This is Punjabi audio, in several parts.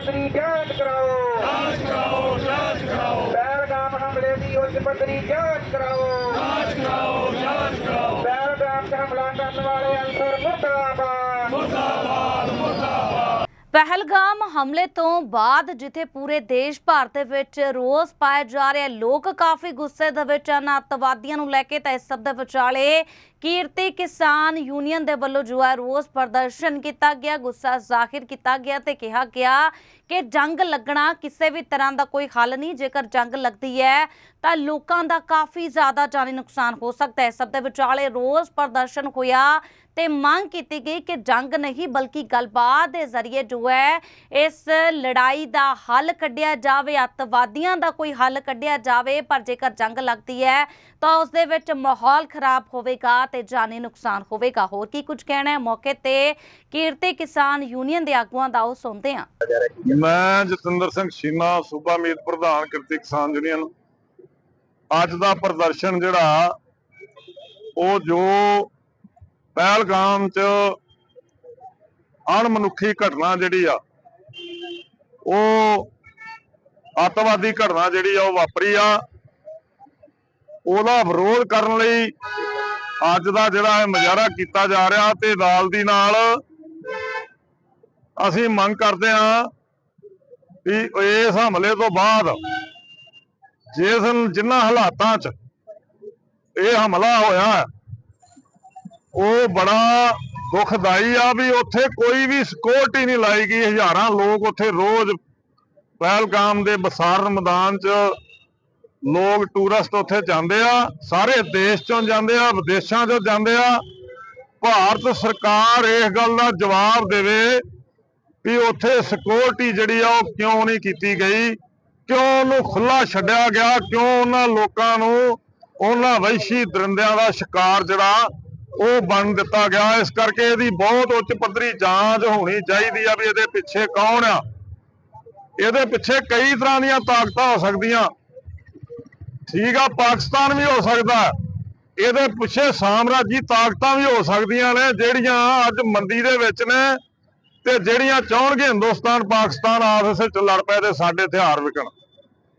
ਪੱਧਰੀ ਜਾਂਚ ਕਰਾਓ। ਜਾਂਚ ਕਰਾਓ ਜਾਂਚ ਕਰਾਓ। ਪਹਿਲਗਾਮ ਹਮਲੇ ਦੀ ਉੱਚ ਪੱਧਰੀ ਜਾਂਚ ਕਰਾਓ। ਜਾਂਚ ਕਰਾਓ ਜਾਂਚ ਕਰਾਓ। ਪਹਿਲਗਾਮ 'ਚ ਹਮਲਾ ਕਰਨ ਵਾਲੇ ਪਹਿਲਗਾਮ ਹਮਲੇ ਤੋਂ ਬਾਅਦ ਜਿੱਥੇ ਪੂਰੇ ਦੇਸ਼ ਭਰ ਦੇ ਵਿੱਚ ਰੋਸ ਪਾਇਆ ਜਾ ਰਿਹਾ ਲੋਕ ਕਾਫੀ ਗੁੱਸੇ ਦੇ ਵਿੱਚ ਹਨ। ਅੱਤਵਾਦੀਆਂ ਨੂੰ ਲੈ ਕੇ ਤਾਂ ਇਸ ਸਭ ਦੇ ਵਿਚਾਲੇ ਕੀਰਤੀ ਕਿਸਾਨ ਯੂਨੀਅਨ ਦੇ ਵੱਲੋਂ ਜੋ ਹੈ ਰੋਸ ਪ੍ਰਦਰਸ਼ਨ ਕੀਤਾ ਗਿਆ, ਗੁੱਸਾ ਜ਼ਾਹਿਰ ਕੀਤਾ ਗਿਆ ਤੇ ਕਿਹਾ ਗਿਆ ਕਿ ਜੰਗ ਲੱਗਣਾ ਕਿਸੇ ਵੀ ਤਰ੍ਹਾਂ ਦਾ ਕੋਈ ਹੱਲ ਨਹੀਂ। ਜੇਕਰ ਜੰਗ ਲੱਗਦੀ ਹੈ, ਤਾਂ ਲੋਕਾਂ ਦਾ ਕਾਫੀ ਜ਼ਿਆਦਾ ਜਾਨੀ ਨੁਕਸਾਨ ਹੋ ਸਕਦਾ ਹੈ। ਸਭ ਦੇ ਵਿਚਾਲੇ ਰੋਸ ਪ੍ਰਦਰਸ਼ਨ ਹੋਇਆ ਤੇ ਮੰਗ ਕੀਤੀ ਗਈ ਕਿ ਜੰਗ ਨਹੀਂ, ਬਲਕਿ ਗੱਲਬਾਤ ਦੇ ਜ਼ਰੀਏ ਜੋ ਹੈ, ਇਸ ਲੜਾਈ ਦਾ ਹੱਲ ਕੱਢਿਆ ਜਾਵੇ, ਅੱਤਵਾਦੀਆਂ ਦਾ ਕੋਈ ਹੱਲ ਕੱਢਿਆ ਜਾਵੇ। ਪਰ ਜੇਕਰ ਜੰਗ ਲੱਗਦੀ ਹੈ ਤਾਂ ਉਸ ਦੇ ਵਿੱਚ ਮਾਹੌਲ ਖਰਾਬ ਹੋਵੇਗਾ ਤੇ ਜਾਨੀ ਨੁਕਸਾਨ ਹੋਵੇਗਾ। ਹੋਰ ਕੀ ਕੁਝ ਕਹਿਣਾ ਹੈ? ਮੌਕੇ ਤੇ ਕੀਰਤੀ ਕਿਸਾਨ ਯੂਨੀਅਨ ਦੇ ਆਗੂਆਂ ਦਾ ਉਹ ਸੁਣਦੇ ਹਾਂ। ਮੈਂ ਜਤਿੰਦਰ ਸਿੰਘ ਸ਼ੀਨਾ ਸੂਬਾ ਮੀਤ ਪ੍ਰਧਾਨ ਕਿਰਤੀ ਕਿਸਾਨ ਯੂਨੀਅਨ। ਅੱਜ ਦਾ ਪ੍ਰਦਰਸ਼ਨ ਜਿਹੜਾ, ਉਹ ਜੋ ਪਹਿਲਗਾਮ ਚ ਅਣਮਨੁੱਖੀ ਘਟਨਾ ਜਿਹੜੀ ਆ, ਉਹ ਅੱਤਵਾਦੀ ਘਟਨਾ ਜਿਹੜੀ ਆ, ਉਹ ਵਾਪਰੀ ਆ। ਉਹਦਾ ਵਿਰੋਧ ਕਰਨ ਲਈ ਅੱਜ ਦਾ ਜਿਹੜਾ ਮੁਜ਼ਾਹਰਾ ਕੀਤਾ ਜਾ ਰਿਹਾ ਤੇ ਨਾਲ ਦੀ ਨਾਲ ਅਸੀਂ ਮੰਗ ਕਰਦੇ ਹਾਂ ਵੀ ਇਸ ਹਮਲੇ ਤੋਂ ਬਾਅਦ ਜਿਸ ਜਿੰਨਾ ਹਾਲਾਤਾਂ 'ਚ ਇਹ ਹਮਲਾ ਹੋਇਆ, ਉਹ ਬੜਾ ਦੁਖਦਾਈ ਆ ਵੀ ਉੱਥੇ ਕੋਈ ਵੀ ਸਿਕਿਉਰਿਟੀ ਨਹੀਂ ਲਾਈ ਗਈ। ਹਜ਼ਾਰਾਂ ਲੋਕ ਉੱਥੇ ਰੋਜ਼ ਪਹਿਲਗਾਮ ਦੇ ਬਸਾਰ ਮੈਦਾਨ 'ਚ ਲੋਕ ਟੂਰਿਸਟ ਉੱਥੇ ਜਾਂਦੇ ਆ, ਸਾਰੇ ਦੇਸ਼ ਚੋਂ ਜਾਂਦੇ ਆ, ਵਿਦੇਸ਼ਾਂ ਚੋਂ ਜਾਂਦੇ ਆ। ਭਾਰਤ ਸਰਕਾਰ ਇਸ ਗੱਲ ਦਾ ਜਵਾਬ ਦੇਵੇ ਵੀ ਉੱਥੇ ਸਿਕਿਉਰਿਟੀ ਜਿਹੜੀ ਆ ਉਹ ਕਿਉਂ ਨਹੀਂ ਕੀਤੀ ਗਈ? ਕਿਉਂ ਉਹਨੂੰ ਖੁੱਲਾ ਛੱਡਿਆ ਗਿਆ? ਕਿਉਂ ਉਹਨਾਂ ਲੋਕਾਂ ਨੂੰ, ਉਹਨਾਂ ਵਹਿਸ਼ੀ ਦਰਿੰਦਿਆਂ ਦਾ ਸ਼ਿਕਾਰ ਜਿਹੜਾ ਉਹ ਬਣ ਦਿੱਤਾ ਗਿਆ? ਇਸ ਕਰਕੇ ਇਹਦੀ ਬਹੁਤ ਉੱਚ ਪੱਧਰੀ ਜਾਂਚ ਹੋਣੀ ਚਾਹੀਦੀ ਆ ਵੀ ਇਹਦੇ ਪਿੱਛੇ ਕੌਣ ਆ? ਇਹਦੇ ਪਿੱਛੇ ਕਈ ਤਰ੍ਹਾਂ ਦੀਆਂ ਤਾਕਤਾਂ ਹੋ ਸਕਦੀਆਂ। ਠੀਕ ਆ, ਪਾਕਿਸਤਾਨ ਵੀ ਹੋ ਸਕਦਾ ਇਹਦੇ ਪਿੱਛੇ ਸਾਮਰਾਜੀ ਤਾਕਤਾਂ ਵੀ ਹੋ ਸਕਦੀਆਂ ਨੇ, ਜਿਹੜੀਆਂ ਅੱਜ ਮੰਦੀ ਦੇ ਵਿੱਚ ਨੇ ਤੇ ਜਿਹੜੀਆਂ ਚਾਹਣਗੇ ਹਿੰਦੁਸਤਾਨ, ਪਾਕਿਸਤਾਨ ਆਪਸ ਵਿੱਚ ਲੜ ਪਏ ਤੇ ਸਾਡੇ ਹਥਿਆਰ ਵਿਕਣ।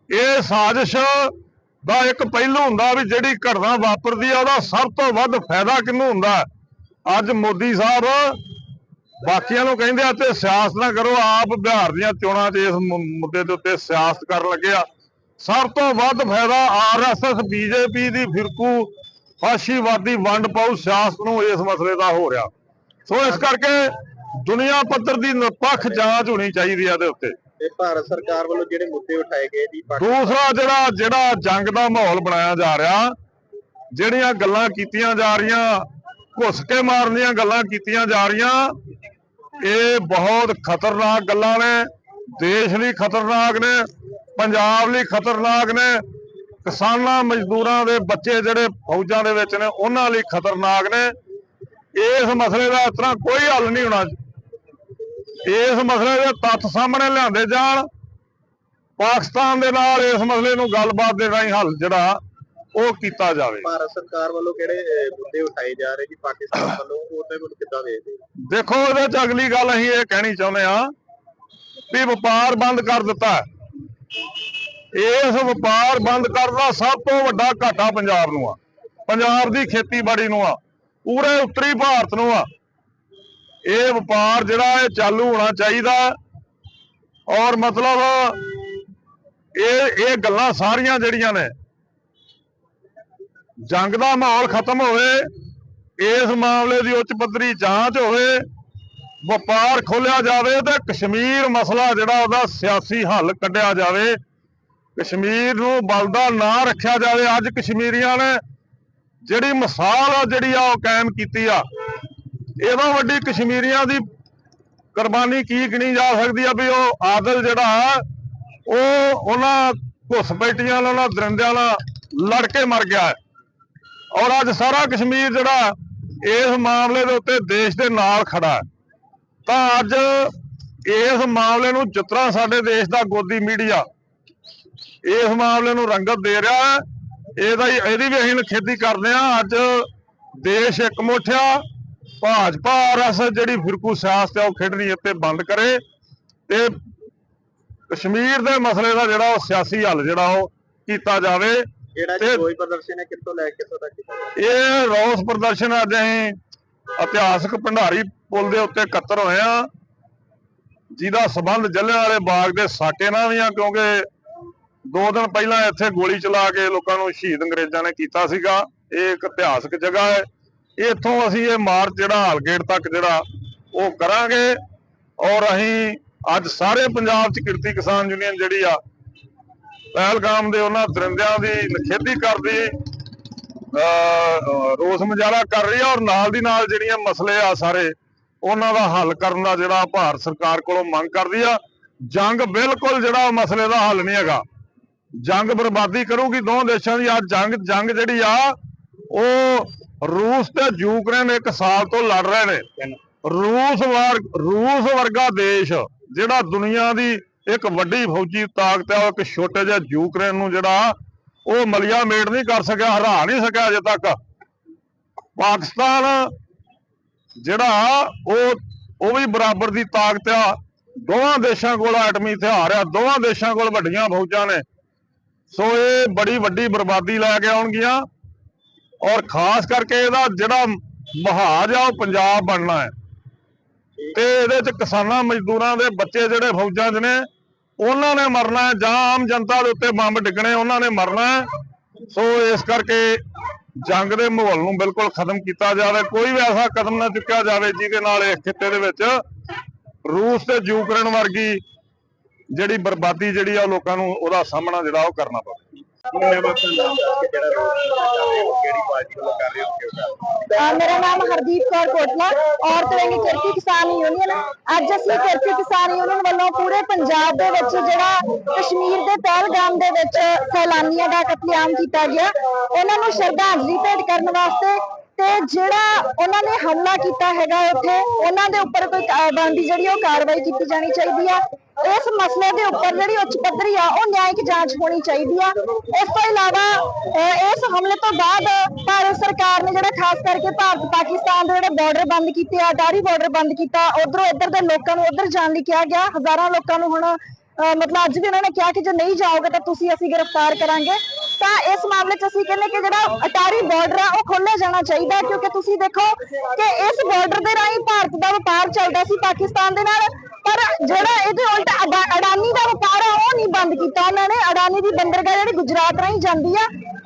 ਇਹ ਸਾਜ਼ਿਸ਼ ਦਾ ਇੱਕ ਪਹਿਲੂ ਹੁੰਦਾ ਵੀ ਜਿਹੜੀ ਘਟਨਾ ਵਾਪਰਦੀ ਆ, ਉਹਦਾ ਸਭ ਤੋਂ ਵੱਧ ਫਾਇਦਾ ਕਿਹਨੂੰ ਹੁੰਦਾ ਅੱਜ ਮੋਦੀ ਸਾਹਿਬ ਬਾਕੀਆਂ ਨੂੰ ਕਹਿੰਦੇ ਆ, ਤੇ ਸਿਆਸਤ ਨਾ ਕਰੋ, ਆਪ ਬਿਹਾਰ ਦੀਆਂ ਚੋਣਾਂ 'ਚ ਇਸ ਮੁੱਦੇ ਦੇ ਉੱਤੇ ਸਿਆਸਤ ਕਰਨ ਲੱਗੇ ਆ। ਸਭ ਤੋਂ ਵੱਧ ਫਾਇਦਾ ਆਰਐਸਐਸ ਬੀਜੇਪੀ ਦੀ ਫਿਰਕੂ ਫਾਸ਼ੀਵਾਦੀ ਵੰਡ ਪਾਉ ਸਿਆਸਤ ਨੂੰ ਇਸ ਮਸਲੇ ਦਾ ਹੋ ਰਿਹਾ। ਸੋ ਇਸ ਕਰਕੇ ਦੁਨੀਆ ਪੱਧਰ ਦੀ ਨਿਰਪੱਖ ਜਾਂਚ ਹੋਣੀ ਚਾਹੀਦੀ ਹੈ ਇਹਦੇ ਉੱਤੇ। ਤੇ ਭਾਰਤ ਸਰਕਾਰ ਵੱਲੋਂ ਜਿਹੜੇ ਮੁੱਦੇ ਉਠਾਏ ਗਏ ਜੀ ਦੂਸਰਾ ਜਿਹੜਾ ਜਿਹੜਾ ਜੰਗ ਦਾ ਮਾਹੌਲ ਬਣਾਇਆ ਜਾ ਰਿਹਾ ਜਿਹੜੀਆਂ ਗੱਲਾਂ ਕੀਤੀਆਂ ਜਾ ਰਹੀਆਂ ਘੁੱਸ ਕੇ ਮਾਰਨ ਦੀਆਂ ਗੱਲਾਂ ਕੀਤੀਆਂ ਜਾ ਰਹੀਆਂ ਇਹ ਬਹੁਤ ਖਤਰਨਾਕ ਗੱਲਾਂ ਨੇ ਦੇਸ਼ ਲਈ ਖਤਰਨਾਕ ਨੇ। ਪੰਜਾਬ ਲਈ ਖਤਰਨਾਕ ਨੇ। ਕਿਸਾਨਾਂ ਮਜ਼ਦੂਰਾਂ ਦੇ ਬੱਚੇ ਜਿਹੜੇ ਫੌਜਾਂ ਦੇ ਵਿੱਚ ਨੇ ਉਹਨਾਂ ਲਈ ਖਤਰਨਾਕ ਨੇ। ਇਸ ਮਸਲੇ ਦਾ ਇਸ ਤਰ੍ਹਾਂ ਕੋਈ ਹੱਲ ਨਹੀਂ ਹੋਣਾ। ਇਸ ਮਸਲੇ ਦੇ ਤੱਥ ਸਾਹਮਣੇ ਲਿਆਂਦੇ ਜਾਣ। ਪਾਕਿਸਤਾਨ ਦੇ ਨਾਲ ਇਸ ਮਸਲੇ ਨੂੰ ਗੱਲਬਾਤ ਦੇ ਰਾਹੀਂ ਹੱਲ ਜਿਹੜਾ ਉਹ ਕੀਤਾ ਜਾਵੇ। ਭਾਰਤ ਸਰਕਾਰ ਵੱਲੋਂ ਕਿਹੜੇ ਮੁੱਦੇ ਉਠਾਏ ਜਾ ਰਹੇ ਜੀ ਪਾਕਿਸਤਾਨ ਵੱਲੋਂ? ਉਹਦੇ ਨੂੰ ਕਿੱਦਾਂ ਵੇਖਦੇ? ਦੇਖੋ ਇਹਦੇ ਚ ਅਗਲੀ ਗੱਲ ਅਸੀਂ ਇਹ ਕਹਿਣੀ ਚਾਹੁੰਦੇ ਆ ਵੀ ਵਪਾਰ ਬੰਦ ਕਰ ਦਿੱਤਾ। ਇਸ ਵਪਾਰ ਬੰਦ ਕਰਦਾ ਸਭ ਤੋਂ ਵੱਡਾ ਘਾਟਾ ਪੰਜਾਬ ਨੂੰ ਆ। ਪੰਜਾਬ ਦੀ ਖੇਤੀਬਾੜੀ ਨੂੰ ਆ। ਪੂਰੇ ਉੱਤਰੀ ਭਾਰਤ ਨੂੰ ਆ। ਇਹ ਵਪਾਰ ਜਿਹੜਾ ਇਹ ਚਾਲੂ ਹੋਣਾ ਚਾਹੀਦਾ ਔਰ ਮਤਲਬ ਇਹ ਇਹ ਗੱਲਾਂ ਸਾਰੀਆਂ ਜਿਹੜੀਆਂ ਨੇ, ਜੰਗ ਦਾ ਮਾਹੌਲ ਖਤਮ ਹੋਵੇ ਇਸ ਮਾਮਲੇ ਦੀ ਉੱਚ ਪੱਧਰੀ ਜਾਂਚ ਹੋਵੇ ਵਪਾਰ ਖੋਲਿਆ ਜਾਵੇ ਤੇ ਕਸ਼ਮੀਰ ਮਸਲਾ ਜਿਹੜਾ ਉਹਦਾ ਸਿਆਸੀ ਹੱਲ ਕੱਢਿਆ ਜਾਵੇ। ਕਸ਼ਮੀਰ ਨੂੰ ਬਲਦਾ ਨਾ ਰੱਖਿਆ ਜਾਵੇ। ਅੱਜ ਕਸ਼ਮੀਰੀਆਂ ਨੇ ਜਿਹੜੀ ਮਿਸਾਲ ਆ, ਜਿਹੜੀ ਆ ਉਹ ਕਾਇਮ ਕੀਤੀ ਆ। ਇਹਦਾ ਵੱਡੀ ਕਸ਼ਮੀਰੀਆਂ ਦੀ ਕੁਰਬਾਨੀ ਕੀ ਗਿਣੀ ਜਾ ਸਕਦੀ ਆ ਵੀ ਉਹ ਆਦਲ ਜਿਹੜਾ ਉਹ ਉਹਨਾਂ ਘੁਸਪੈਠੀਆਂ ਨਾਲ ਉਹਨਾਂ ਦਰਿੰਦਿਆਂ ਨਾਲ ਲੜ ਕੇ ਮਰ ਗਿਆ ਹੈ। ਔਰ ਅੱਜ ਸਾਰਾ ਕਸ਼ਮੀਰ ਜਿਹੜਾ ਇਸ ਮਾਮਲੇ ਦੇ ਉੱਤੇ ਦੇਸ਼ ਦੇ ਨਾਲ ਖੜਾ ਹੈ। ਤਾਂ ਅੱਜ ਇਸ ਮਾਮਲੇ ਨੂੰ ਜਿਤਨਾ ਸਾਡੇ ਦੇਸ਼ ਦਾ ਗੋਦੀ ਮੀਡੀਆ ਇਸ ਮਾਮਲੇ ਨੂੰ ਰੰਗਤ ਦੇ ਰਿਹਾ ਹੈ ਇਹਦਾ ਹੀ ਇਹਦੀ ਵੀ ਅਸੀਂ ਖੇਤੀ ਕਰਦੇ ਆ ਅੱਜ ਦੇਸ਼ ਇੱਕ ਮੁੱਠਿਆ ਭਾਜਪਾ ਆਰਐਸ ਜਿਹੜੀ ਫਿਰਕੂ ਸਿਆਸਤ ਹੈ ਉਹ ਖੇਡਣੀ ਇੱਥੇ ਬੰਦ ਕਰੇ ਤੇ ਕਸ਼ਮੀਰ ਦੇ ਮਸਲੇ ਦਾ ਜਿਹੜਾ ਉਹ ਸਿਆਸੀ ਹੱਲ ਜਿਹੜਾ ਉਹ ਕੀਤਾ ਜਾਵੇ ਜਿਹੜਾ ਤੇ- ਕੋਈ ਪ੍ਰਦਰਸ਼ਨ ਹੈ ਕਿੱਥੋਂ ਲੈ ਕੇ ਕਿੱਥੋਂ ਤੱਕ ਕੀਤਾ ਜਾਵੇ? ਇਹ ਰੋਸ ਪ੍ਰਦਰਸ਼ਨ ਅੱਜ ਅਸੀਂ ਇਤਿਹਾਸਕ ਭੰਡਾਰੀ ਪੁਲ ਦੇ ਉੱਤੇ ਇਕੱਤਰ ਹੋਏ ਆ। ਜਿਹਦਾ ਸਬੰਧ ਜਲਿਆਂਵਾਲੇ ਬਾਗ ਦੇ ਸਾਕੇ ਨਾਲ ਵੀ ਆ, ਕਿਉਂਕਿ ਦੋ ਦਿਨ ਪਹਿਲਾਂ ਇੱਥੇ ਗੋਲੀ ਚਲਾ ਕੇ ਲੋਕਾਂ ਨੂੰ ਸ਼ਹੀਦ ਅੰਗਰੇਜ਼ਾਂ ਨੇ ਕੀਤਾ ਸੀਗਾ। ਇਹ ਇੱਕ ਇਤਿਹਾਸਕ ਜਗ੍ਹਾ ਹੈ। ਇੱਥੋਂ ਅਸੀਂ ਇਹ ਮਾਰਚ ਜਿਹੜਾ ਹਾਲਗੇਟ ਤੱਕ ਜਿਹੜਾ ਉਹ ਕਰਾਂਗੇ। ਔਰ ਅਸੀਂ ਅੱਜ ਸਾਰੇ ਪੰਜਾਬ 'ਚ ਕਿਰਤੀ ਕਿਸਾਨ ਯੂਨੀਅਨ ਜਿਹੜੀ ਆ, ਪਹਿਲਗਾਮ ਦੇ ਉਹਨਾਂ ਦਰਿੰਦਿਆਂ ਦੀ ਨਿਖੇਧੀ ਕਰਦੀ। ਰੋਸ ਮੁਜ਼ਾਹਰਾ ਕਰ ਰਹੀ ਆ ਔਰ ਨਾਲ ਦੀ ਨਾਲ ਜਿਹੜੀਆਂ ਮਸਲੇ ਆ ਸਾਰੇ, ਉਹਨਾਂ ਦਾ ਹੱਲ ਕਰਨ ਦਾ ਜਿਹੜਾ ਭਾਰਤ ਸਰਕਾਰ ਕੋਲੋਂ ਮੰਗ ਕਰਦੀ ਆ। ਜੰਗ ਬਿਲਕੁਲ ਜਿਹੜਾ ਉਹ ਮਸਲੇ ਦਾ ਹੱਲ ਨਹੀਂ ਹੈਗਾ। ਜੰਗ ਬਰਬਾਦੀ ਕਰੂਗੀ ਦੋਹਾਂ ਦੇਸ਼ਾਂ ਦੀ। ਆ ਜੰਗ ਜੰਗ ਜਿਹੜੀ ਆ, ਉਹ ਰੂਸ ਤੇ ਯੂਕਰੇਨ ਇੱਕ ਸਾਲ ਤੋਂ ਲੜ ਰਹੇ ਨੇ। ਰੂਸ ਵਰ, ਰੂਸ ਵਰਗਾ ਦੇਸ਼ ਜਿਹੜਾ ਦੁਨੀਆ ਦੀ ਇੱਕ ਵੱਡੀ ਫੌਜੀ ਤਾਕਤ ਹੈ ਉਹ ਇੱਕ ਛੋਟੇ ਜਿਹੇ ਯੂਕਰੇਨ ਨੂੰ ਜਿਹੜਾ ਉਹ ਮਲਿਆ ਮੇਟ ਨਹੀਂ ਕਰ ਸਕਿਆ, ਹਰਾ ਨਹੀਂ ਸਕਿਆ ਅਜੇ ਤੱਕ। ਪਾਕਿਸਤਾਨ ਜਿਹੜਾ, ਉਹ ਉਹ ਵੀ ਬਰਾਬਰ ਦੀ ਤਾਕਤ ਆ। ਦੋਵਾਂ ਦੇਸ਼ਾਂ ਕੋਲ ਐਟਮੀ ਹਥਿਆਰ ਆ, ਦੋਵਾਂ ਦੇਸ਼ਾਂ ਕੋਲ ਵੱਡੀਆਂ ਫੌਜਾਂ ਨੇ। ਸੋ ਇਹ ਬੜੀ ਵੱਡੀ ਬਰਬਾਦੀ ਲੈ ਕੇ ਆਉਣਗੀਆਂ। ਔਰ ਖਾਸ ਕਰਕੇ ਇਹਦਾ ਜਿਹੜਾ ਮਹਾਜ ਆ, ਉਹ ਪੰਜਾਬ ਬਣਨਾ ਹੈ। ਤੇ ਇਹਦੇ ਚ ਕਿਸਾਨਾਂ ਮਜ਼ਦੂਰਾਂ ਦੇ ਬੱਚੇ ਜਿਹੜੇ ਫੌਜਾਂ 'ਚ ਨੇ ਉਹਨਾਂ ਨੇ ਮਰਨਾ ਜਾਂ ਆਮ ਜਨਤਾ ਦੇ ਉੱਤੇ ਬੰਬ ਡਿੱਗਣੇ, ਉਹਨਾਂ ਨੇ ਮਰਨਾ ਸੋ ਇਸ ਕਰਕੇ ਜੰਗ ਦੇ ਮਾਹੌਲ ਨੂੰ ਬਿਲਕੁਲ ਖਤਮ ਕੀਤਾ ਜਾਵੇ। ਕੋਈ ਵੀ ਐਸਾ ਕਦਮ ਨਾ ਚੁੱਕਿਆ ਜਾਵੇ ਜਿਹਦੇ ਨਾਲ ਇਸ ਖਿੱਤੇ ਦੇ ਵਿੱਚ ਰੂਸ ਤੇ ਯੂਕਰੇਨ ਵਰਗੀ ਜਿਹੜੀ ਬਰਬਾਦੀ ਜਿਹੜੀ ਆ ਉਹ ਲੋਕਾਂ ਨੂੰ ਉਹਦਾ ਸਾਹਮਣਾ ਜਿਹੜਾ ਉਹ ਕਰਨਾ ਪਵੇ। ਮੈਂ ਬਸ ਨਾਮ ਦੱਸ ਕੇ ਜਿਹੜਾ ਰੋਸ ਕਰ ਰਹੇ ਕਿਹੜੀ ਪਾਰਟੀ ਵੱਲੋਂ ਕਰ ਰਹੇ ਹੋ, ਕਿਉਂ ਕਰ ਮੇਰਾ ਨਾਮ ਹਰਦੀਪ ਕੌਰ ਕੋਟਲਾ, ਔਰਤ ਵਿੰਗ ਕਿਰਤੀ ਕਿਸਾਨ ਯੂਨੀਅਨ ਅੱਜ ਅਸੀਂ ਕਿਰਤੀ ਕਿਸਾਨ ਯੂਨੀਅਨ ਵੱਲੋਂ ਪੂਰੇ ਪੰਜਾਬ ਦੇ ਵਿੱਚ ਜਿਹੜਾ ਕਸ਼ਮੀਰ ਦੇ ਪਹਿਲਗਾਮ ਦੇ ਵਿੱਚ ਸੈਲਾਨੀਆਂ ਦਾ ਕਤਲੇਆਮ ਕੀਤਾ ਗਿਆ। ਉਹਨਾਂ ਨੂੰ ਸ਼ਰਧਾਂਜਲੀ ਭੇਟ ਕਰਨ ਵਾਸਤੇ ਤੇ ਜਿਹੜਾ ਉਹਨਾਂ ਨੇ ਹਮਲਾ ਕੀਤਾ ਹੈਗਾ ਉੱਥੇ, ਉਹਨਾਂ ਦੇ ਉੱਪਰ ਕੋਈ ਕਾ- ਬਣਦੀ ਜਿਹੜੀ ਉਹ ਕਾਰਵਾਈ ਕੀਤੀ ਜਾਣੀ ਚਾਹੀਦੀ ਆ। ਇਸ ਮਸਲੇ ਦੇ ਉੱਪਰ ਜਿਹੜੀ ਉੱਚ ਪੱਧਰੀ ਆ, ਉਹ ਨਿਆਂਇਕ ਜਾਂਚ ਹੋਣੀ ਚਾਹੀਦੀ ਆ। ਇਸ ਤੋਂ ਇਲਾਵਾ ਇਸ ਹਮਲੇ ਤੋਂ ਬਾਅਦ ਭਾਰਤ ਸਰਕਾਰ ਨੇ ਜਿਹੜਾ ਖਾਸ ਕਰਕੇ ਭਾਰਤ ਪਾਕਿਸਤਾਨ ਦੇ ਜਿਹੜੇ ਬਾਰਡਰ ਬੰਦ ਕੀਤੇ ਆ, ਅਟਾਰੀ ਬਾਰਡਰ ਬੰਦ ਕੀਤਾ, ਉਧਰੋਂ ਇੱਧਰ ਦੇ ਲੋਕਾਂ ਨੂੰ ਉਧਰ ਜਾਣ ਲਈ ਕਿਹਾ ਗਿਆ। ਹਜ਼ਾਰਾਂ ਲੋਕਾਂ ਨੂੰ ਹੁਣ ਮਤਲਬ ਅੱਜ ਵੀ ਉਹਨਾਂ ਨੇ ਕਿਹਾ ਕਿ ਜੇ ਨਹੀਂ ਜਾਓਗੇ ਤਾਂ ਤੁਸੀਂ ਅਸੀਂ ਗ੍ਰਿਫਤਾਰ ਕਰਾਂਗੇ। ਤਾਂ ਇਸ ਮਾਮਲੇ 'ਚ ਅਸੀਂ ਕਹਿੰਦੇ ਕਿ ਜਿਹੜਾ ਅਟਾਰੀ ਬਾਰਡਰ ਆ, ਉਹ ਖੋਲ੍ਹਿਆ ਜਾਣਾ ਚਾਹੀਦਾ ਕਿਉਂਕਿ ਤੁਸੀਂ ਦੇਖੋ ਕਿ ਇਸ ਬਾਰਡਰ ਦੇ ਰਾਹੀਂ ਭਾਰਤ ਦਾ ਵਪਾਰ ਚੱਲਦਾ ਸੀ, ਪਾਕਿਸਤਾਨ ਦੇ ਨਾਲ। ਪਰ ਜਿਹੜਾ ਇਹਦੇ ਉਲਟ ਅਡਾ- ਅਡਾਨੀ ਦਾ ਵਪਾਰ ਆ, ਉਹ ਨਹੀਂ ਬੰਦ ਕੀਤਾ ਉਹਨਾਂ ਨੇ। ਅਡਾਨੀ ਦੀ ਬੰਦਰਗਾਹ ਜਿਹੜੀ ਗੁਜਰਾਤ ਰਾਹੀਂ ਜਾਂਦੀ ਆ,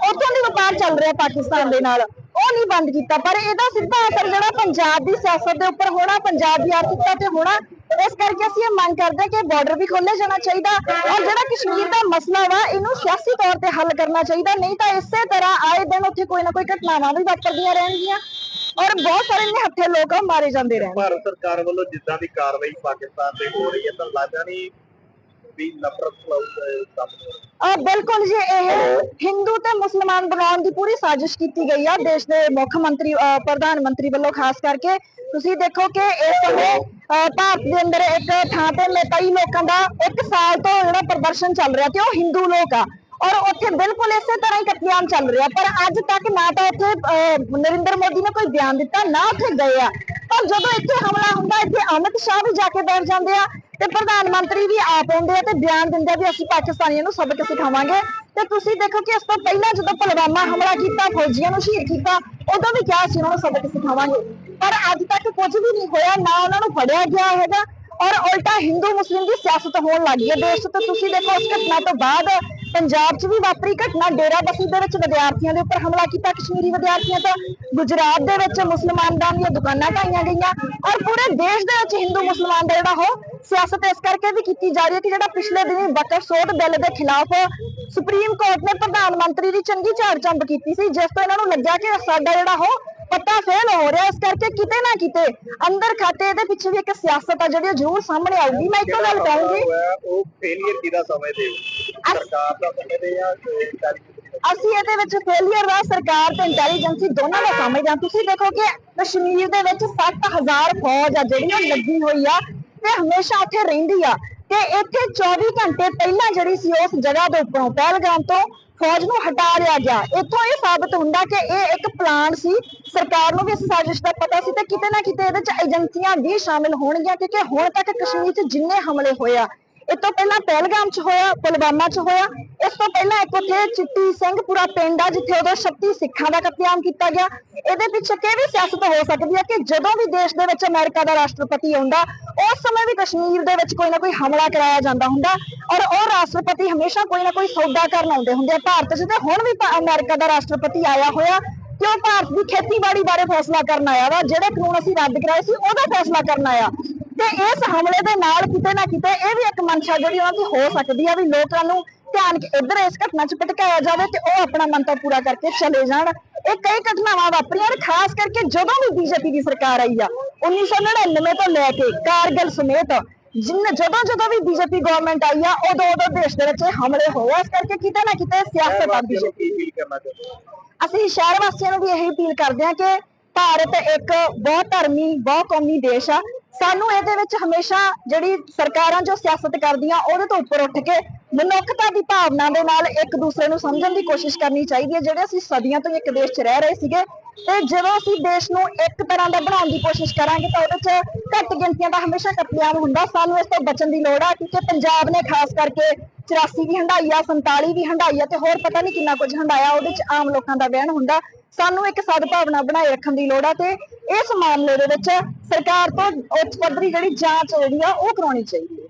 ਉੱਥੋਂ ਦੀ ਵਪਾਰ ਚੱਲ ਰਿਹਾ ਪਾਕਿਸਤਾਨ ਦੇ ਨਾਲ। ਉਹ ਨਹੀਂ ਬੰਦ ਕੀਤਾ। ਪਰ ਇਹਦਾ ਸਿੱਧਾ ਅਸਰ ਜਿਹੜਾ ਪੰਜਾਬ ਦੀ ਸਿਆਸਤ ਦੇ ਉੱਪਰ ਹੋਣਾ, ਪੰਜਾਬ ਦੀ ਆਰਥਿਕਤਾ ਤੇ ਹੋਣਾ, ਇਸ ਕਰਕੇ ਅਸੀਂ ਇਹ ਮੰਗ ਕਰਦੇ ਹਾਂ ਕਿ ਬਾਰਡਰ ਵੀ ਖੋਲ੍ਹਿਆ ਜਾਣਾ ਚਾਹੀਦਾ ਔਰ ਜਿਹੜਾ ਕਸ਼ਮੀਰ ਦਾ ਮਸਲਾ ਵਾ, ਇਹਨੂੰ ਸਿਆਸੀ ਤੌਰ ਤੇ ਹੱਲ ਕਰਨਾ ਚਾਹੀਦਾ। ਨਹੀਂ ਤਾਂ ਇਸੇ ਤਰ੍ਹਾਂ ਆਏ ਦਿਨ ਉੱਥੇ ਕੋਈ ਨਾ ਕੋਈ ਘਟਨਾਵਾਂ ਵੀ ਵਾਪਰਦੀਆਂ ਰਹਿਣਗੀਆਂ। ਔਰ ਬਹੁਤ ਸਾਰੇ ਨਿਹੱਥੇ ਲੋਕ ਆ, ਮਾਰੇ ਜਾਂਦੇ ਰਹਿਣਗੇ ਭਾਰਤ ਸਰਕਾਰ ਵੱਲੋਂ ਜਿੱਦਾਂ ਦੀ ਕਾਰਵਾਈ ਪਾਕਿਸਤਾਨ ਤੇ ਹੋ ਰਹੀ ਹੈ ਤਾਂ ਲੱਗਦਾ ਨਹੀਂ ਵੀ ਨਫ਼ਰਤ ਫਲਾਉ ਕੰਮ ਹੋ ਰਿਹਾ। ਆ ਬਿਲਕੁਲ ਜੀ ਇਹ ਹਿੰਦੂ ਤੇ ਮੁਸਲਮਾਨ ਬਣਾਉਣ ਦੀ ਪੂਰੀ ਸਾਜ਼ਿਸ਼ ਕੀਤੀ ਗਈ ਆ ਦੇਸ਼ ਦੇ ਮੁੱਖ ਮੰਤਰੀ ਪ੍ਰਧਾਨ ਮੰਤਰੀ ਵੱਲੋਂ ਖਾਸ ਕਰਕੇ ਤੁਸੀਂ ਦੇਖੋ ਕਿ ਇਸ ਸਮੇਂ ਭਾਰਤ ਦੇ ਅੰਦਰ ਇੱਕ ਥਾਂ ਤੇ ਕਈ ਲੋਕਾਂ ਦਾ ਇੱਕ ਸਾਲ ਤੋਂ ਜਿਹੜਾ ਪ੍ਰਦਰਸ਼ਨ ਚੱਲ ਰਿਹਾ ਤੇ ਉਹ ਹਿੰਦੂ ਲੋਕ ਆ। ਔਰ ਉੱਥੇ ਬਿਲਕੁਲ ਇਸੇ ਤਰ੍ਹਾਂ ਹੀ ਕਤਲੇਆਮ ਚੱਲ ਰਿਹਾ। ਪਰ ਅੱਜ ਤੱਕ ਨਾ ਤਾਂ ਉੱਥੇ ਨਰਿੰਦਰ ਮੋਦੀ ਨੇ ਕੋਈ ਬਿਆਨ ਦਿੱਤਾ, ਨਾ ਉੱਥੇ ਗਏ ਆ। ਪਰ ਜਦੋਂ ਇੱਥੇ ਹਮਲਾ ਹੁੰਦਾ, ਇੱਥੇ ਅਮਿਤ ਸ਼ਾਹ ਵੀ ਜਾ ਕੇ ਬੈਠ ਜਾਂਦੇ ਆ ਤੇ ਪ੍ਰਧਾਨ ਮੰਤਰੀ ਵੀ ਆਪ ਆਉਂਦੇ ਆ ਤੇ ਬਿਆਨ ਦਿੰਦੇ ਆ ਵੀ ਅਸੀਂ ਪਾਕਿਸਤਾਨੀਆਂ ਨੂੰ ਸਬਕ ਸਿਖਾਵਾਂਗੇ। ਤੇ ਤੁਸੀਂ ਦੇਖੋ ਕਿ ਇਸ ਤੋਂ ਪਹਿਲਾਂ ਜਦੋਂ ਪੁਲਵਾਮਾ ਹਮਲਾ ਕੀਤਾ, ਫੌਜੀਆਂ ਨੂੰ ਸ਼ਹੀਦ ਕੀਤਾ, ਉਦੋਂ ਵੀ ਕਿਹਾ ਸੀ ਉਹਨਾਂ ਨੂੰ ਸਬਕ ਸਿਖਾਵਾਂਗੇ। ਪਰ ਅੱਜ ਤੱਕ ਕੁਝ ਵੀ ਨਹੀਂ ਹੋਇਆ, ਨਾ ਉਹਨਾਂ ਨੂੰ ਫੜਿਆ ਗਿਆ ਹੈਗਾ। ਔਰ ਉਲਟਾ ਹਿੰਦੂ ਮੁਸਲਿਮ ਦੀ ਸਿਆਸਤ ਹੋਣ ਲੱਗੀ ਹੈ। ਦੇਸ਼ ਤੇ ਤੁਸੀਂ ਦੇਖੋ, ਉਸ ਘਟਨਾ ਤੋਂ ਬਾਅਦ ਪੰਜਾਬ 'ਚ ਵੀ ਵਾਪਰੀ ਘਟਨਾ ਡੇਰਾ ਦੇ ਵਿੱਚ ਵਿਦਿਆਰਥੀਆਂ ਦੇ ਉੱਪਰ ਹਮਲਾ ਕੀਤਾ। ਕਸ਼ਮੀਰੀ ਵਿਦਿਆਰਥੀਆਂ ਤੋਂ ਗੁਜਰਾਤ ਦੇ ਵਿੱਚ ਮੁਸਲਮਾਨ ਦੀਆਂ ਦੁਕਾਨਾਂ ਢਾਈਆਂ ਗਈਆਂ ਔਰ ਪੂਰੇ ਦੇਸ਼ ਦੇ ਵਿੱਚ ਹਿੰਦੂ ਮੁਸਲਮਾਨ ਦਾ ਜਿਹੜਾ ਉਹ ਸਿਆਸਤ ਇਸ ਕਰਕੇ ਵੀ ਕੀਤੀ ਜਾ ਰਹੀ ਹੈ ਕਿ ਜਿਹੜਾ ਪਿਛਲੇ ਦਿਨੀ ਵਕਫ ਸੋਧ ਬਿੱਲ ਦੇ ਖਿਲਾਫ ਸੁਪਰੀਮ ਕੋਰਟ ਨੇ ਪ੍ਰਧਾਨ ਮੰਤਰੀ ਦੀ ਚੰਗੀ ਝਾੜ ਚੰਬ ਕੀਤੀ ਸੀ, ਜਿਸ ਤੋਂ ਇਹਨਾਂ ਨੂੰ ਲੱਗਿਆ ਕਿ ਸਾਡਾ ਜਿਹੜਾ ਉਹ ਪੱਤਾ ਫੇਲ ਹੋ ਰਿਹਾ ਇਸ ਕਰਕੇ ਕਿਤੇ ਨਾ ਕਿਤੇ ਅੰਦਰ ਖਾਤੇ ਇਹਦੇ ਪਿੱਛੇ ਵੀ ਇੱਕ ਸਿਆਸਤ ਆ ਜਿਹੜੀ ਜ਼ਰੂਰ ਸਾਹਮਣੇ ਆਊਗੀ। ਮੈਂ ਇੱਕੋ ਗੱਲ ਕਹੂੰਗੀ। ਹੋਇਆ ਉਹ ਫੇਲਿਅਰ ਕਿਹਦਾ ਸਮਝਦੇ ਹੋ? ਸਰਕਾਰ ਦਾ ਸਮਝਦੇ ਆ ਅਸੀਂ ਇਹਦੇ ਵਿੱਚ ਫੇਲਿਅਰ ਦਾ ਸਰਕਾਰ ਤੇ ਇੰਟੈਲੀਜੈਂਸੀ ਦੋਨਾਂ ਦਾ ਸਮਝਦੇ ਹਾਂ। ਤੁਸੀਂ ਦੇਖੋ ਕਿ ਕਸ਼ਮੀਰ ਦੇ ਵਿੱਚ 7000 ਫੌਜ ਆ ਜਿਹੜੀ ਉਹ ਲੱਗੀ ਹੋਈ ਆ ਤੇ ਹਮੇਸ਼ਾ ਉੱਥੇ ਰਹਿੰਦੀ ਆ। ਤੇ ਇੱਥੇ 24 ਘੰਟੇ ਪਹਿਲਾਂ ਜਿਹੜੀ ਸੀ ਉਸ ਜਗ੍ਹਾ ਦੇ ਉੱਪਰੋਂ ਪਹਿਲਗਾਮ ਤੋਂ ਫੌਜ ਨੂੰ ਹਟਾ ਲਿਆ ਗਿਆ। ਇੱਥੋਂ ਇਹ ਸਾਬਤ ਹੁੰਦਾ ਕਿ ਇਹ ਇੱਕ ਪਲਾਨ ਸੀ। ਸਰਕਾਰ ਨੂੰ ਵੀ ਇਸ ਸਾਜ਼ਿਸ਼ ਦਾ ਪਤਾ ਸੀ ਤੇ ਕਿਤੇ ਨਾ ਕਿਤੇ ਇਹਦੇ ਚ ਏਜੰਸੀਆਂ ਵੀ ਸ਼ਾਮਿਲ ਹੋਣਗੀਆਂ ਕਿਉਂਕਿ ਹੁਣ ਤੱਕ ਕਸ਼ਮੀਰ 'ਚ ਜਿੰਨੇ ਹਮਲੇ ਹੋਏ ਆ ਇਸ ਤੋਂ ਪਹਿਲਾਂ ਪਹਿਲਗਾਮ 'ਚ ਹੋਇਆ, ਪੁਲਵਾਮਾ 'ਚ ਹੋਇਆ। ਇਸ ਤੋਂ ਪਹਿਲਾਂ ਇੱਕ ਉੱਥੇ ਚਿੱਟੀ ਸਿੰਘਪੁਰਾ ਪਿੰਡ ਆ, ਜਿੱਥੇ ਉਦੋਂ 36 ਸਿੱਖਾਂ ਦਾ ਕਤਲੇਆਮ ਕੀਤਾ ਗਿਆ। ਇਹਦੇ ਪਿੱਛੇ ਕਿਹੜੀ ਸਿਆਸਤ ਹੋ ਸਕਦੀ ਹੈ ਕਿ ਜਦੋਂ ਵੀ ਦੇਸ਼ ਦੇ ਵਿੱਚ ਅਮਰੀਕਾ ਦਾ ਰਾਸ਼ਟਰਪਤੀ ਆਉਂਦਾ, ਉਸ ਸਮੇਂ ਵੀ ਕਸ਼ਮੀਰ ਦੇ ਵਿੱਚ ਕੋਈ ਨਾ ਕੋਈ ਹਮਲਾ ਕਰਾਇਆ ਜਾਂਦਾ ਹੁੰਦਾ। ਔਰ ਉਹ ਰਾਸ਼ਟਰਪਤੀ ਹਮੇਸ਼ਾ ਕੋਈ ਨਾ ਕੋਈ ਸੌਦਾ ਕਰਨ ਆਉਂਦੇ ਹੁੰਦੇ ਆ। ਭਾਰਤ 'ਚ ਤੇ ਹੁਣ ਵੀ ਭਾ- ਅਮਰੀਕਾ ਦਾ ਰਾਸ਼ਟਰਪਤੀ ਆਇਆ ਹੋਇਆ, ਕਿਉਂ ਭਾਰਤ ਦੀ ਖੇਤੀਬਾੜੀ ਬਾਰੇ ਫੈਸਲਾ ਕਰਨ ਆਇਆ ਵਾ? ਜਿਹੜੇ ਕਾਨੂੰਨ ਅਸੀਂ ਰੱਦ ਕਰਾਏ ਸੀ, ਉਹਦਾ ਫੈਸਲਾ ਕਰਨ ਆਇਆ। ਤੇ ਇਸ ਹਮਲੇ ਦੇ ਨਾਲ ਕਿਤੇ ਨਾ ਕਿਤੇ ਇਹ ਵੀ ਇੱਕ ਮਨਸ਼ਾ ਜਿਹੜੀ ਉਹਨਾਂ ਦੀ ਹੋ ਸਕਦੀ ਆ ਵੀ ਲੋਕਾਂ ਨੂੰ ਧਿਆਨ ਇੱਧਰ ਇਸ ਘਟਨਾ 'ਚ ਭਟਕਾਇਆ ਜਾਵੇ ਤੇ ਉਹ ਆਪਣਾ ਮੰਤਵ ਪੂਰਾ ਕਰਕੇ ਚਲੇ ਜਾਣ। ਇਹ ਕਈ ਘਟਨਾਵਾਂ ਵਾਪਰੀਆਂ ਨੇ ਖਾਸ ਕਰਕੇ ਜਦੋਂ ਵੀ ਬੀਜੇਪੀ ਦੀ ਸਰਕਾਰ ਆਈ ਆ 1999 ਤੋਂ ਲੈ ਕੇ ਕਾਰਗਿਲ ਸਮੇਤ ਜਿੰਨ ਜਦੋਂ ਜਦੋਂ ਵੀ ਬੀਜੇਪੀ ਗਵਰਨਮੈਂਟ ਆਈ ਆ ਉਦੋਂ ਉਦੋਂ ਦੇਸ਼ ਦੇ ਵਿੱਚ ਹਮਲੇ ਹੋਏ। ਆ ਇਸ ਕਰਕੇ ਕਿਤੇ ਨਾ ਕਿਤੇ ਸਿਆਸਤ ਆ ਬੀਜੇਪੀ? ਅਸੀਂ ਸ਼ਹਿਰ ਵਾਸੀਆਂ ਨੂੰ ਵੀ ਇਹੀ ਅਪੀਲ ਕਰਦੇ ਹਾਂ ਕਿ ਭਾਰਤ ਇੱਕ ਬਹੁਤ ਧਰਮੀ ਬਹੁਤ ਕੌਮੀ ਦੇਸ਼ ਆ। ਸਾਨੂੰ ਇਹਦੇ ਵਿੱਚ ਹਮੇਸ਼ਾ ਜਿਹੜੀ ਸਰਕਾਰਾਂ ਜੋ ਸਿਆਸਤ ਕਰਦੀਆਂ, ਉਹਦੇ ਤੋਂ ਉੱਪਰ ਉੱਠ ਕੇ ਮਨੁੱਖਤਾ ਦੀ ਭਾਵਨਾ ਦੇ ਨਾਲ ਇੱਕ ਦੂਸਰੇ ਨੂੰ ਸਮਝਣ ਦੀ ਕੋਸ਼ਿਸ਼ ਕਰਨੀ ਚਾਹੀਦੀ ਹੈ। ਜਿਹੜੇ ਅਸੀਂ ਸਦੀਆਂ ਤੋਂ ਇੱਕ ਦੇਸ਼ 'ਚ ਰਹਿ ਰਹੇ ਸੀਗੇ, ਤੇ ਜਦੋਂ ਅਸੀਂ ਦੇਸ਼ ਨੂੰ ਇੱਕ ਤਰ੍ਹਾਂ ਦਾ ਬਣਾਉਣ ਦੀ ਕੋਸ਼ਿਸ਼ ਕਰਾਂਗੇ, ਤਾਂ ਉਹਦੇ 'ਚ ਘੱਟ ਗਿਣਤੀਆਂ ਦਾ ਹਮੇਸ਼ਾ ਕਤਲੇਆਮ ਹੁੰਦਾ। ਸਾਨੂੰ ਇਸ ਤੋਂ ਬਚਣ ਦੀ ਲੋੜ ਆ, ਕਿਉਂਕਿ ਪੰਜਾਬ ਨੇ ਖਾਸ ਕਰਕੇ 84 ਵੀ ਹੰਡਾਈ ਆ 47 ਵੀ ਹੰਡਾਈ ਆ, ਤੇ ਹੋਰ ਪਤਾ ਨਹੀਂ ਕਿੰਨਾ ਕੁਝ ਹੰਡਾਇਆ ਉਹਦੇ 'ਚ ਆਮ ਲੋਕਾਂ ਦਾ ਵਹਿਣ ਹੁੰਦਾ। ਸਾਨੂੰ ਇੱਕ ਸਦਭਾਵਨਾ ਬਣਾਏ ਰੱਖਣ ਦੀ ਲੋੜ ਆ, ਤੇ ਇਸ ਮਾਮਲੇ ਦੇ ਵਿੱਚ ਸਰਕਾਰ ਤੋਂ ਉੱਚ ਪੱਧਰੀ ਜਿਹੜੀ ਜਾਂਚ ਜਿਹੜੀ ਆ, ਉਹ ਕਰਾਉਣੀ ਚਾਹੀਦੀ ਹੈ